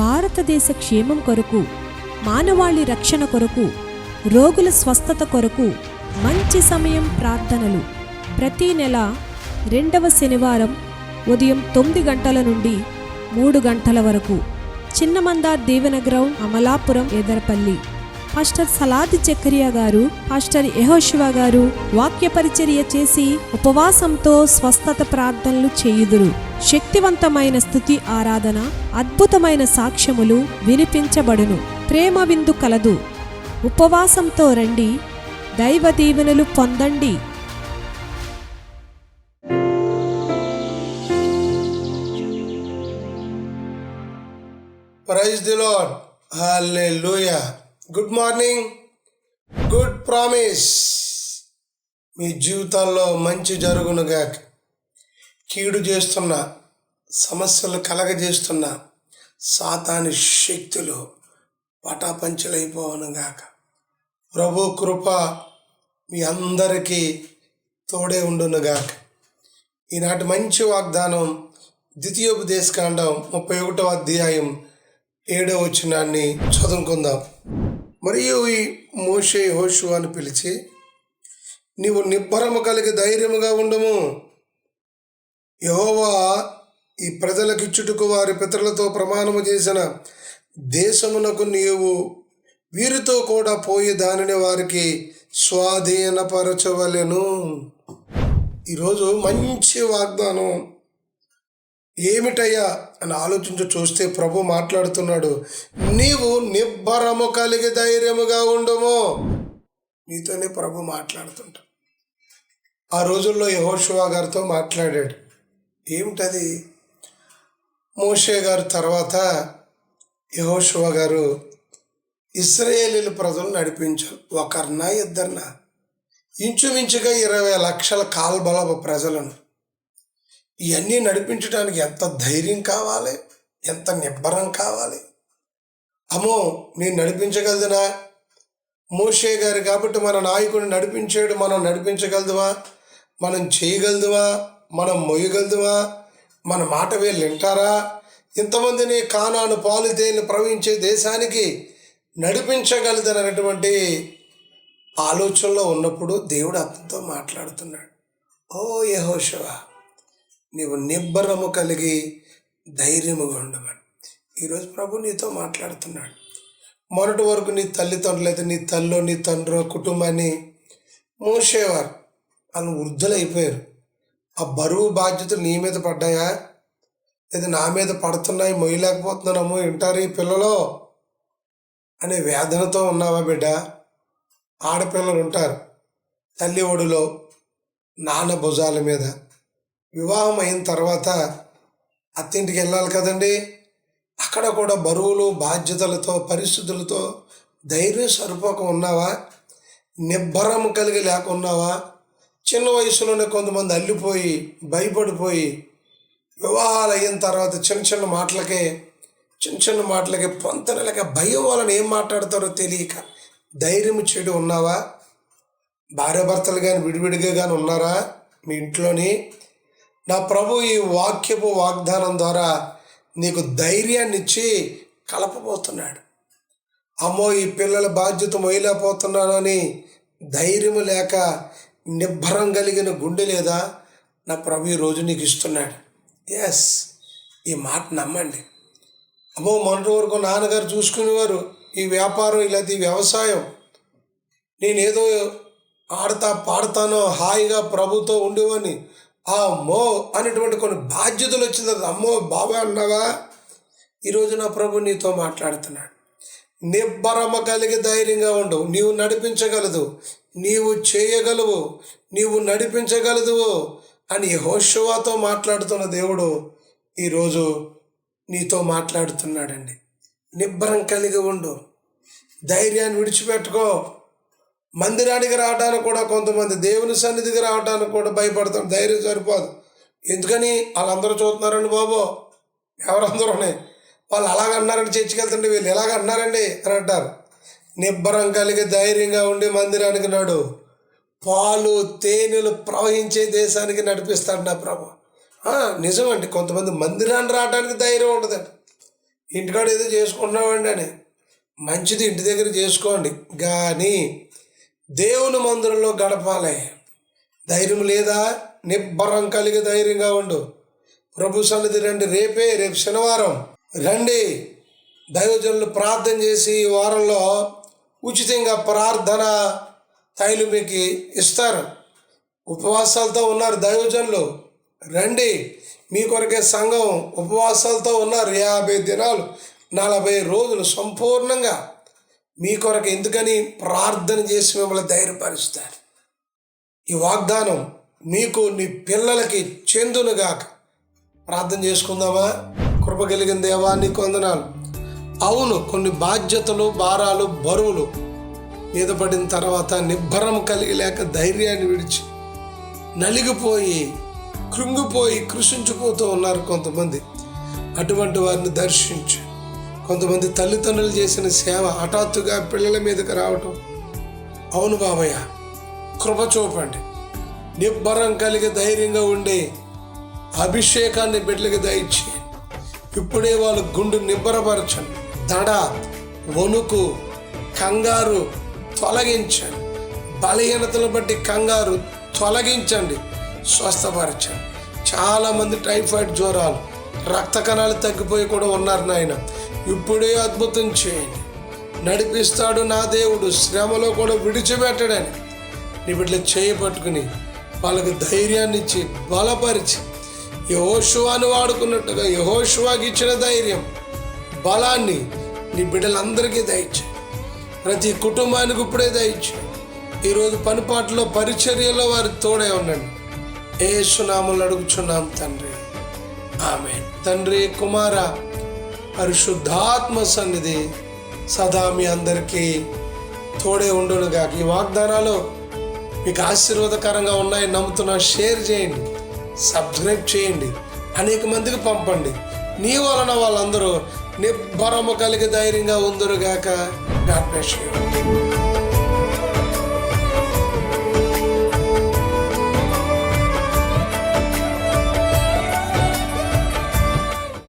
భారతదేశ క్షేమం కొరకు మానవాళి రక్షణ కొరకు రోగుల స్వస్థత కొరకు మంచి సమయం ప్రార్థనలు. ప్రతి నెల రెండవ శనివారం ఉదయం తొమ్మిది గంటల నుండి మూడు గంటల వరకు చిన్నమందార్ దీవెన గ్రౌండ్ అమలాపురం ఎదరపల్లి. పాస్టర్ సలాద్ చక్రియా గారు పాస్టర్ యహోశివ గారు వాక్య పరిచర్య చేసి ఉపవాసంతో స్వస్థత ప్రార్థనలు చేయుదురు. శక్తివంతమైన స్థుతి ఆరాధన అద్భుతమైన సాక్ష్యములు వినిపించబడును. ప్రేమ విందు కలదు. ఉపవాసంతో రండి. దైవ దీవెనలు పొందండి. Praise the lord hallelujah good morning good promise మీ జీవితాల్లో మంచి జరుగునుగా. కీడు చేస్తున్న సమస్యలు కలగజేస్తున్న సాతాని శక్తులు పటాపంచలైపోవనుగాక ప్రభు కృప మీ అందరికీ తోడే ఉండునుగాక. ఈనాటి మంచి వాగ్దానం ద్వితీయోపదేశకాండం ముప్పై ఒకటో అధ్యాయం ఏడో వచ్చినాన్ని చదువుకుందాం. మరియు ఈ మోషే హోషు అని పిలిచి నీవు నిబ్బరము కలిగి ధైర్యముగా ఉండము. యహోవా ఈ ప్రజలకు ఇచ్చుటకు వారి పితరులతో ప్రమాణము చేసిన దేశమునకు నీవు వీరితో కూడా పోయి దానిని వారికి స్వాధీనపరచవలెను. ఈరోజు మంచి వాగ్దానం. ఏమిటయ్యా అని ఆలోచించి చూస్తే ప్రభు మాట్లాడుతున్నాడు నీవు నిబ్బరము కలిగి ధైర్యముగా ఉండము. నీతోనే ప్రభు మాట్లాడుతుంటా ఆ రోజుల్లో యహోషువా గారితో మాట్లాడాడు ఏమిటది? మోషే గారు తర్వాత యహోషువా గారు ఇస్రాయేలీల ప్రజలు నడిపించారు. ఒకరినా ఇద్దరినా. ఇంచుమించుగా ఇరవై లక్షల కాల్బల ప్రజలను. ఇవన్నీ నడిపించడానికి ఎంత ధైర్యం కావాలి? ఎంత నిబ్బరం కావాలి? అమ్మో నేను నడిపించగలదునా? మోషే గారు కాబట్టి మన నాయకుడిని నడిపించాడు మనం నడిపించగలదువా? మనం చేయగలదువా? మనం మొయ్యగలదువా? మన మాట వీళ్ళు వింటారా? ఇంతమందిని కానాను పాలు తేలిని ప్రవహించే దేశానికి నడిపించగలదనటువంటి ఆలోచనలో ఉన్నప్పుడు దేవుడు అతనితో మాట్లాడుతున్నాడు. ఓ యహోశివా నీవు నిబ్బరము కలిగి ధైర్యముగా ఉండమని. ఈరోజు ప్రభు నీతో మాట్లాడుతున్నాడు. మొన్నటి వరకు నీ తల్లిదండ్రులు అయితే నీ తల్లో నీ తండ్రో కుటుంబాన్ని మూసేవారు. వాళ్ళు వృద్ధులైపోయారు. ఆ బరువు బాధ్యతలు నీ మీద పడ్డాయా? లేదా నా మీద పడుతున్నాయి మొయ్యలేకపోతున్నాము వింటారు ఈ పిల్లలు అనే వేదనతో ఉన్నావా బిడ్డ? ఆడపిల్లలు ఉంటారు. తల్లి ఒడిలో నాన్న భుజాల మీద వివాహం అయిన తర్వాత అత్తింటికి వెళ్ళాలి కదండి. అక్కడ కూడా బరువులు బాధ్యతలతో పరిస్థితులతో ధైర్యం సరిపోక ఉన్నావా? నిబ్బరం కలిగి లేకున్నావా? చిన్న వయసులోనే కొంతమంది అల్లిపోయి భయపడిపోయి వివాహాలు అయిన తర్వాత చిన్న చిన్న మాటలకే చిన్న చిన్న మాటలకి పొంతనలకి భయం వలన ఏం మాట్లాడతారో తెలియక ధైర్యం చెడు ఉన్నావా? భార్యాభర్తలు కానీ విడివిడిగా కానీ ఉన్నారా మీ ఇంట్లోని? నా ప్రభు ఈ వాక్యపు వాగ్దానం ద్వారా నీకు ధైర్యాన్ని ఇచ్చి కలపబోతున్నాడు. అమ్మో ఈ పిల్లల బాధ్యత మొయ్యలేకపోతున్నానని ధైర్యం లేక నిబ్బరం కలిగిన గుండె లేదా నా ప్రభు ఈ రోజు నీకు ఇస్తున్నాడు. ఎస్ ఈ మాట నమ్మండి. అమ్మో మొన్నటి వరకు నాన్నగారు చూసుకునేవారు ఈ వ్యాపారం ఇలా ఈ వ్యవసాయం. నేనేదో ఆడతా పాడతానో హాయిగా ప్రభుతో ఉండేవాడిని. అమ్మో అనేటువంటి కొన్ని బాధ్యతలు వచ్చింది అమ్మో బాబా అన్నావా? ఈరోజు నా ప్రభు నీతో మాట్లాడుతున్నాడు. నిబ్బరమ కలిగి ధైర్యంగా ఉండవు నీవు నడిపించగలదు. నీవు చేయగలవు. నీవు నడిపించగలదు అని హోషవాతో మాట్లాడుతున్న దేవుడు ఈరోజు నీతో మాట్లాడుతున్నాడండి. నిబ్బరం కలిగి ఉండు. ధైర్యాన్ని విడిచిపెట్టుకో. మందిరానికి రావడానికి కూడా కొంతమంది దేవుని సన్నిధికి రావడానికి కూడా భయపడతాం. ధైర్యం సరిపోదు. ఎందుకని? వాళ్ళందరూ చూస్తున్నారండి బాబు. ఎవరందరూనే? వాళ్ళు అలాగ అన్నారండి చర్చికి వెళ్తుంటే వీళ్ళు ఎలాగ అన్నారండి అని అంటారు. నిబ్బరం కలిగి ధైర్యంగా ఉండి మందిరానికి నాడు. పాలు తేనెలు ప్రవహించే దేశానికి నడిపిస్తాడు నా ప్రభు. నిజమండి. కొంతమంది మందిరాన్ని రావడానికి ధైర్యం ఉండదండి. ఇంటికాడ ఏదో చేసుకుంటున్నామండి అని. మంచిది ఇంటి దగ్గర చేసుకోండి. కానీ దేవుని మందిరంలో గడపాలి. ధైర్యం లేదా? నిబ్బరం కలిగి ధైర్యంగా ఉండు. ప్రభు సన్నిధి రండి. రేపే రేపు శనివారం. రండి. దైవజనులు ప్రార్థన చేసి ఈ వారంలో ఉచితంగా ప్రార్థన తైలు మీకు ఇస్తారు. ఉపవాసాలతో ఉన్నారు దైవజనులు. రండి. మీ కొరకే సంఘం ఉపవాసాలతో ఉన్నారు. యాభై దినాలు నలభై రోజులు సంపూర్ణంగా మీ కొరకు ఎందుకని ప్రార్థన చేసి మిమ్మల్ని ధైర్యపరుస్తారు? ఈ వాగ్దానం మీకు నీ పిల్లలకి చెందునుగాక. ప్రార్థన చేసుకుందామా? కృప కలిగిన దేవా నీకు వందనాలు. అవును కొన్ని బాధ్యతలు భారాలు బరువులు మీద పడిన తర్వాత నిబ్బరం కలిగి లేక ధైర్యాన్ని విడిచి నలిగిపోయి కృంగిపోయి కృషించిపోతూ ఉన్నారు కొంతమంది. అటువంటి వారిని దర్శించు. కొంతమంది తల్లిదండ్రులు చేసిన సేవ హఠాత్తుగా పిల్లల మీదకి రావటం. అవును బాబయ్య కృప చూపండి. నిబ్బరం కలిగి ధైర్యంగా ఉండే అభిషేకాన్ని బిడ్డలకి దయచి ఇప్పుడే వాళ్ళు గుండు నిబ్బరపరచండి. దడ వణుకు కంగారు తొలగించండి. బలహీనతను బట్టి కంగారు తొలగించండి. స్వస్థపరచండి. చాలామంది టైఫాయిడ్ జ్వరాలు రక్త కణాలు తగ్గిపోయి కూడా ఉన్నారు నాయన. ఇప్పుడే అద్భుతం చేయండి. నడిపిస్తాడు నా దేవుడు శ్రమలో కూడా విడిచిపెట్టడని. నీ బిడ్డలు చేయబట్టుకుని వాళ్ళకి ధైర్యాన్ని ఇచ్చి బలపరిచి యహోశువాను వాడుకున్నట్టుగా యహోశువాకి ఇచ్చిన ధైర్యం బలాన్ని నీ బిడ్డలందరికీ దయచే ప్రతి కుటుంబానికి ఇప్పుడే దయచే ఈరోజు పనిపాట్లో పరిచర్యలో వారి తోడే ఉండండి. ఏ సునాములు అడుగుచున్నాం తండ్రి. ఆమె తండ్రి కుమార పరిశుద్ధాత్మ సన్నిధి సదా మీ అందరికీ తోడే ఉండునుగా ఈ వాగ్దానాలు మీకు ఆశీర్వాదకరంగా ఉన్నాయి. నమ్ముతున్నా షేర్ చేయండి. సబ్స్క్రైబ్ చేయండి. అనేక మందికి పంపండి. నీ వలన వాళ్ళందరూ నిబ్బరము కలిగి ధైర్యంగా ఉందరుగాక గాడ్ బ్లెస్ యూ.